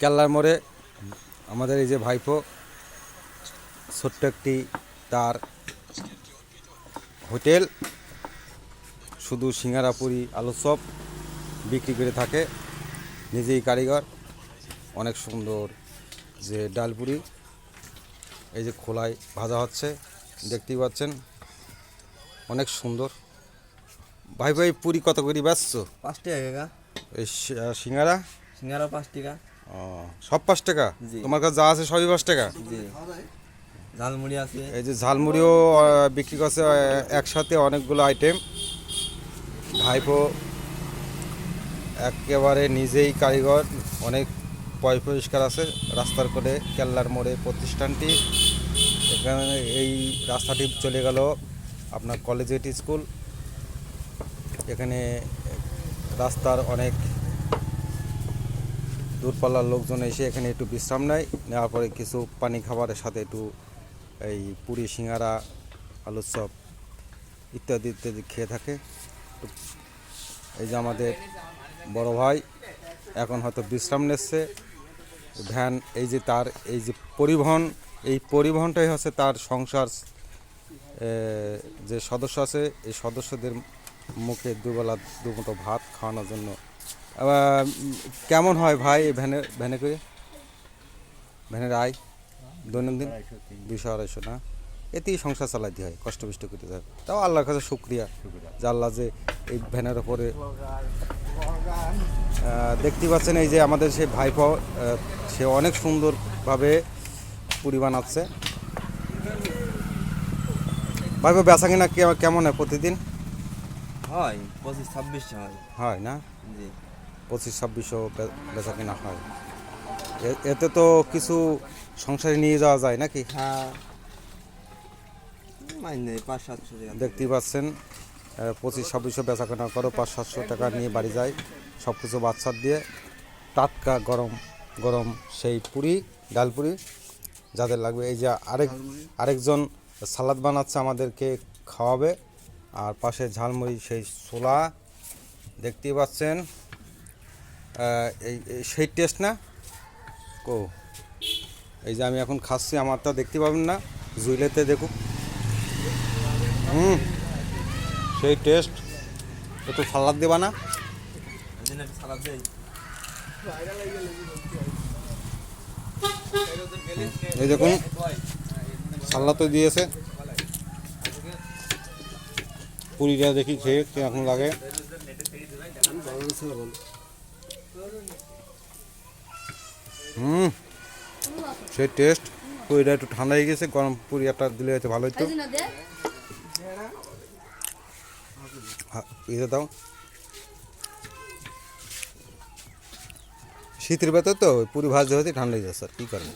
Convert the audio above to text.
কেল্লার মোড়ে আমাদের এই যে ভাইপো ছোট্ট একটি তার হোটেল শুধু সিঙ্গারা পুরি আলু চপ বিক্রি করে থাকে নিজেই কারিগর অনেক সুন্দর যে ডালপুরি এই যে খোলায় ভাজা হচ্ছে দেখতেই পাচ্ছেন অনেক সুন্দর। ভাই ভাই পুরি কত করে ব্যস্ত পাঁচ টাকা এই সিঙ্গারা? সিঙ্গারা পাঁচ টাকা। ও, সব পাঁচ টাকা। তোমার কাছে যা আছে সবই পাঁচ টাকা? জি। ঝালমুড়ি আছে। এই যে ঝালমুড়িও বিক্রি করছে একসাথে অনেকগুলো আইটেম ভাইপো একেবারে নিজেই কারিগর অনেক পয় পরিষ্কার আছে। রাস্তার করে কেল্লার মোড়ে প্রতিষ্ঠানটি। এখানে এই রাস্তাটি চলে গেল আপনার কলেজিয়েট স্কুল এখানে রাস্তার অনেক দূরপাল্লার লোকজন এসে এখানে একটু বিশ্রাম নেয়, নেওয়ার পরে কিছু পানি খাবারের সাথে একটু এই পুরি, সিঙ্গারা, আলুর চপ ইত্যাদি ইত্যাদি খেয়ে থাকে। এই যে আমাদের বড় ভাই এখন হয়তো বিশ্রাম নিচ্ছে। ভ্যান, এই যে তার, এই যে পরিবহন, এই পরিবহনটাই হচ্ছে তার সংসার যে সদস্য আছে, এই সদস্যদের মুখে দুবেলা দুমুটো ভাত খাওয়ানোর জন্য কেমন হয় ভাই এই ভ্যানে ভ্যানে করে? ভ্যানের আয়? দৈনন্দিন? দুশো আড়াইশো না? এতেই সংসার চালাইতে হয় কষ্ট বিষ্ট করতে হয়। তাও আল্লাহর কাছে শুক্রিয়া। যে আল্লাহ যে এই ভ্যানের ওপরে দেখতে পাচ্ছেন এই যে আমাদের সেই ভাইপো সে অনেক সুন্দরভাবে পুরি বানাচ্ছে। ভাইপো বেচা কিনা কেমন হয় প্রতিদিন? হয় পঁচিশ ছাব্বিশ হয়। হয় না? জি। পঁচিশ ছাব্বিশশো বেচা কিনা হয়। এতে তো কিছু সংসারে নিয়ে যাওয়া যায় নাকি? হ্যাঁ। দেখতেই পাচ্ছেন পঁচিশ ছাব্বিশশো বেচা কেনা করো পাঁচ সাতশো টাকা নিয়ে বাড়ি যায়। সব কিছু বাচ্চার দিয়ে টাটকা গরম গরম সেই পুরি ডাল পুরি যাদের লাগবে। এই যে আরেক আরেকজন সালাদ বানাচ্ছে আমাদেরকে খাওয়াবে। আর পাশে ঝালমুড়ি সেই ছোলা দেখতেই পাচ্ছেন। এই সেই টেস্ট না? কো? এই যে আমি এখন খাচ্ছি, আমারটা দেখতে পাবেন না। জুইলেতে দেখুক। হুম। সেই টেস্ট একটু সালাদ দেবা না? এই দেখুন, সালাদ তো দিয়েছে। পুরিটা দেখি খেয়ে কীরকম লাগে। হুম সেই টেস্ট পুরিটা একটু ঠান্ডা হয়ে গেছে গরম পুরি একটা দিলে হয়েছে ভালো হতো ইয়ে দাও। শীতের ভেতর তো পুরি ভাজতে হতে ঠান্ডা হয়ে যাচ্ছে আর কী করব?